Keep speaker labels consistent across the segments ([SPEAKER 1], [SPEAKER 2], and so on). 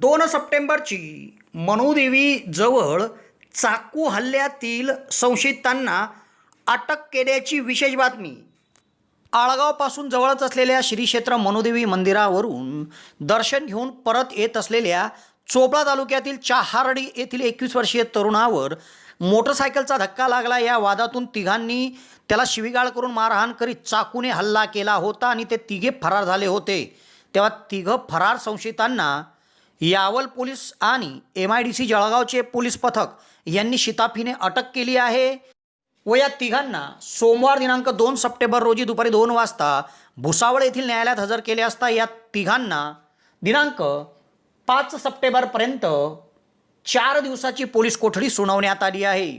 [SPEAKER 1] दोन सप्टेंबरची मनुदेवी जवळ चाकू हल्ल्यातील संशयितांना अटक केल्याची विशेष बातमी. आळगावपासून जवळच असलेल्या श्री क्षेत्र मनुदेवी मंदिरावरून दर्शन घेऊन परत येत असलेल्या चोपडा तालुक्यातील चहारडी येथील एकवीस वर्षीय तरुणावर मोटरसायकलचा धक्का लागला. या वादातून तिघांनी त्याला शिवीगाळ करून मारहाण करीत चाकूने हल्ला केला होता आणि ते तिघे फरार झाले होते. तेव्हा तिघं फरार संशयितांना यावल पोलीस आणि एम आय डी सी जळगावचे पोलीस पथक यांनी शिताफीने अटक केली आहे. व या तिघांना सोमवार दिनांक दोन सप्टेंबर रोजी दुपारी दोन वाजता भुसावळ येथील न्यायालयात हजर केले असता या तिघांना दिनांक पाच सप्टेंबरपर्यंत चार दिवसाची पोलीस कोठडी सुनावण्यात आली आहे.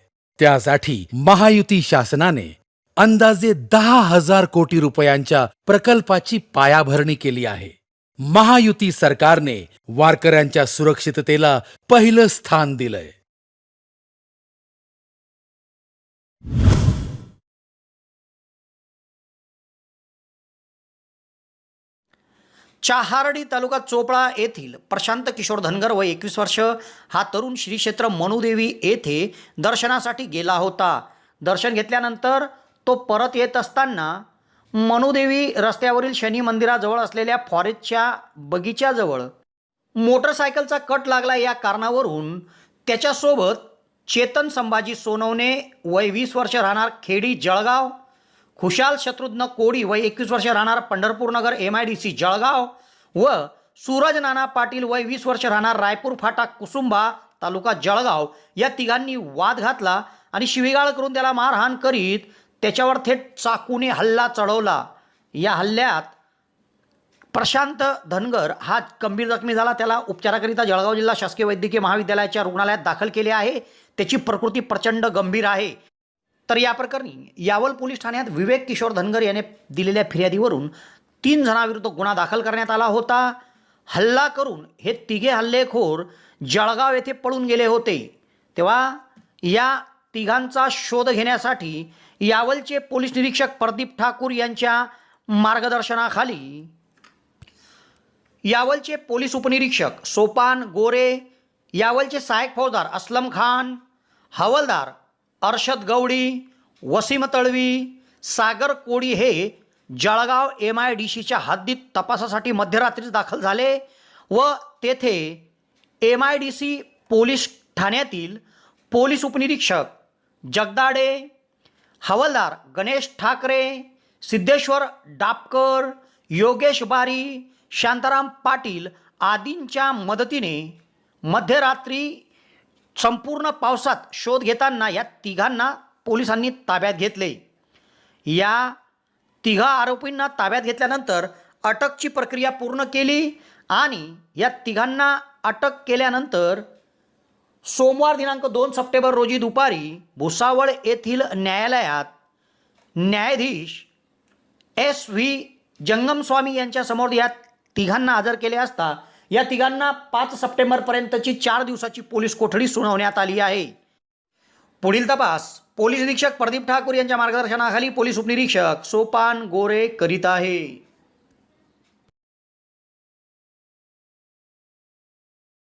[SPEAKER 2] त्यासाठी महायुती शासनाने अंदाजे दहा हजार कोटी रुपयांच्या प्रकल्पाची पायाभरणी केली आहे. महायुती सरकारने वारकऱ्यांच्या सुरक्षिततेला पहिलं स्थान दिलंय.
[SPEAKER 1] चहारडी तालुका चोपळा येथील प्रशांत किशोर धनगर व एकवीस वर्ष. हा तरुण श्री क्षेत्र मनुदेवी येथे दर्शनासाठी गेला होता. दर्शन घेतल्यानंतर तो परत येत असताना मनुदेवी रस्त्यावरील शनी मंदिराजवळ असलेल्या फॉरेस्टच्या बगीच्याजवळ मोटरसायकलचा कट लागला. या कारणावरून त्याच्यासोबत चेतन संभाजी सोनवणे वय वीस वर्ष राहणार खेडी जळगाव खुशाल शत्रुघ्न कोडी वय एकवीस वर्ष राहणार Pandharpur Nagar M I D C Jalgaon. व सूरज नाना पाटील वय वीस वर्ष राहणार रायपूर फाटा कुसुंबा तालुका जळगाव. या तिघांनी वाद घातला आणि शिवीगाळ करून त्याला मारहाण करीत त्याच्यावर थेट चाकूने हल्ला चढवला. या हल्ल्यात प्रशांत धनगर हा गंभीर जखमी झाला. त्याला उपचाराकरिता जळगाव जिल्हा शासकीय वैद्यकीय महाविद्यालयाच्या रुग्णालयात दाखल केले आहे. त्याची प्रकृती प्रचंड गंभीर आहे. तर या प्रकरणी यावल पोलीस ठाण्यात विवेक किशोर धनगर याने दिलेल्या फिर्यादीवरून तीन जणांविरुद्ध गुन्हा दाखल करण्यात आला होता. हल्ला करून हे तिघे हल्लेखोर जळगाव येथे पळून गेले होते. तेव्हा या तिघांचा शोध घेण्यासाठी यावलचे पोलीस निरीक्षक प्रदीप ठाकूर यांच्या मार्गदर्शनाखाली यावलचे पोलीस उपनिरीक्षक सोपान गोरे यावलचे सहायक फौजदार असलम खान हवलदार अर्षद गवडी वसीम तळवी सागर कोडी हे जळगाव एम आय डी सीच्या हद्दीत तपासासाठी मध्यरात्रीच दाखल झाले व तेथे M I D C police ठाण्यातील पोलीस उपनिरीक्षक जगदाडे हवलदार गणेश ठाकरे सिद्धेश्वर डापकर योगेश बारी शांताराम पाटील आदींच्या मदतीने मध्यरात्री संपूर्ण पावसात शोध घेताना या तिघांना पोलिसांनी ताब्यात घेतले. या तिघा आरोपींना ताब्यात घेतल्यानंतर अटकची प्रक्रिया पूर्ण केली आणि या तिघांना अटक केल्यानंतर सोमवार दिनांक दोन सप्टेंबर रोजी दुपारी भुसावळ येथील न्यायालयात न्यायाधीश एस व्ही जंगमस्वामी यांच्यासमोर या तिघांना हजर केले असता या तिघांना पाच सप्टेंबरपर्यंतची चार दिवसाची पोलीस कोठडी सुनावण्यात आली आहे. पुढील तपास. पोलीस निरीक्षक प्रदीप ठाकूर यांच्या मार्गदर्शनाखाली पोलीस उपनिरीक्षक सोपान गोरे करीत आहे.